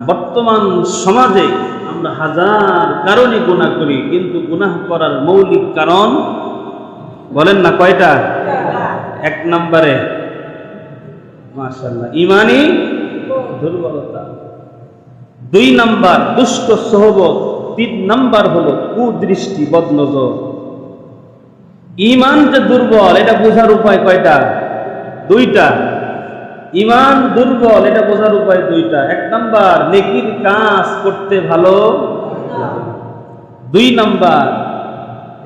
বর্তমান সমাজে আমরা হাজার কারণে গুণা করি, কিন্তু গুনাহ করার মৌলিক কারণ বলেন না কয়টা? এক নম্বরে মাশাল্লাহ ইমানি দুর্বলতা। দুই নাম্বার, দুষ্ট সহবত। তিন নাম্বার হলো কুদৃষ্টি, বদনজর। ইমান যে দুর্বল, এটা বোঝার উপায় কয়টা? দুইটা। ইমান দুর্বল, এটা বোঝার উপায় দুইটা। এক নাম্বার, নেকির কাজ করতে ভালো দুই নাম্বার,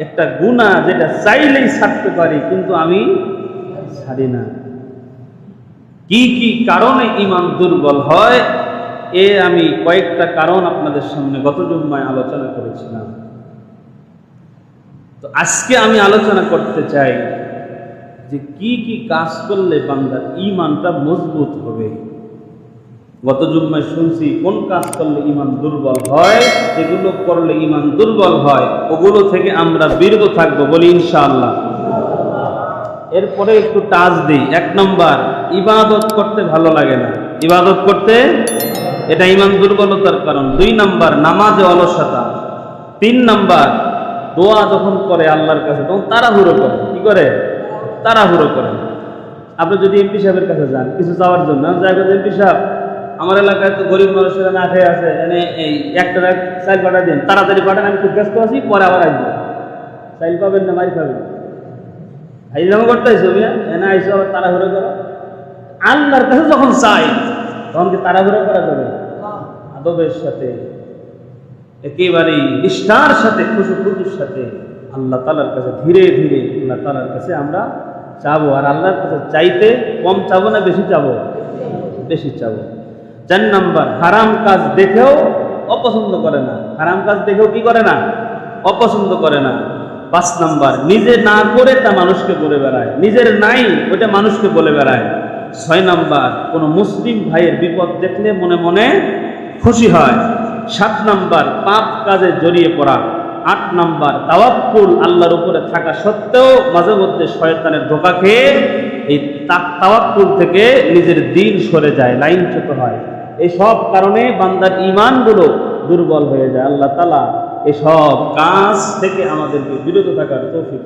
একটা গুণা যেটা চাইলেই ছাড়তে পারি, কিন্তু আমি ছাড়ি না। কি কি কারণে ইমান দুর্বল হয়, এ আমি কয়েকটা কারণ আপনাদের সামনে গত জুম্মায় আলোচনা করেছিলাম। তো আজকে আমি আলোচনা করতে চাই যে কি কি কাজ করলে বান্দার ইমানটা মজবুত হবে। গত জুম্মায় শুনছি, কোন কাজ করলে ইমান দুর্বল হয় যেগুলো করলে ইমান দুর্বল হয়, ওগুলো থেকে আমরা বিরত থাকব বলি ইনশাআল্লাহ। এরপরে একটু টাচ দিই। এক নম্বর, ইবাদত করতে ভালো লাগে না। ইবাদত করতে এটা ইমান দুর্বলতার কারণ। দুই নাম্বার, নামাজে অলসতা। তিন নাম্বার, দোয়া যখন করে আল্লাহর কাছে, তখন তাড়াহুড়ো করে। কি করে? তাড়াহুড়ো করে। আপনি যদি এমপি সাহেবের কাছে যান, কিছু চাওয়ার জন্য যাই এমপি সাহেব, আমার এলাকায় তো গরিব মানুষেরা না খেয়ে আছে, এনে এই একটা চাইল পাঠা দিন, তাড়াতাড়ি পাঠান, আমি খুব ব্যস্ত আছি, পরে আবার আসব। চাইল পাবেন না, মারি পাবেন। হাইজামা করতে আইসো মিয়া? এনে আইসো আবার তাড়াহুড়ো করো। আল্লাহর কাছে যখন চাই, তখন কি তাড়াহুড়ো করা যাবে? আদবের সাথে, একেবারেই নিষ্ঠার সাথে খুশু খুশুর সাথে আল্লাহ তালার কাছে ধীরে ধীরে, আল্লাহ তালার কাছে আমরা চাবো। আর আল্লাহর কাছে চাইতে কম চাবো না বেশি চাবো? বেশি চাবো। চার নাম্বার, হারাম কাজ দেখেও অপছন্দ করে না। হারাম কাজ দেখেও কি করে না? অপছন্দ করে না। পাঁচ নাম্বার, নিজে না করে তা মানুষকে বলে বেড়ায়। নিজের নাই ওটা মানুষকে বলে বেড়ায়। ছয় নাম্বার, কোনো মুসলিম ভাইয়ের বিপদ দেখলে মনে মনে খুশি হয়। সাত নাম্বার, পাপ কাজে জড়িয়ে পড়া। আট নম্বর তাওয়াক্কুল আল্লাহর উপরে থাকা সত্ত্বেও মাঝে মধ্যে শয়তানের ধোকা খেয়ে এই তাওয়াক্কুল থেকে নিজের দিন সরে যায়, লাইনচ্যুত হয়। এই সব কারণে বান্দার ইমানগুলো দুর্বল হয়ে যায়। আল্লাহ তালা এসব কাজ থেকে আমাদেরকে বিরত থাকার তৌফিক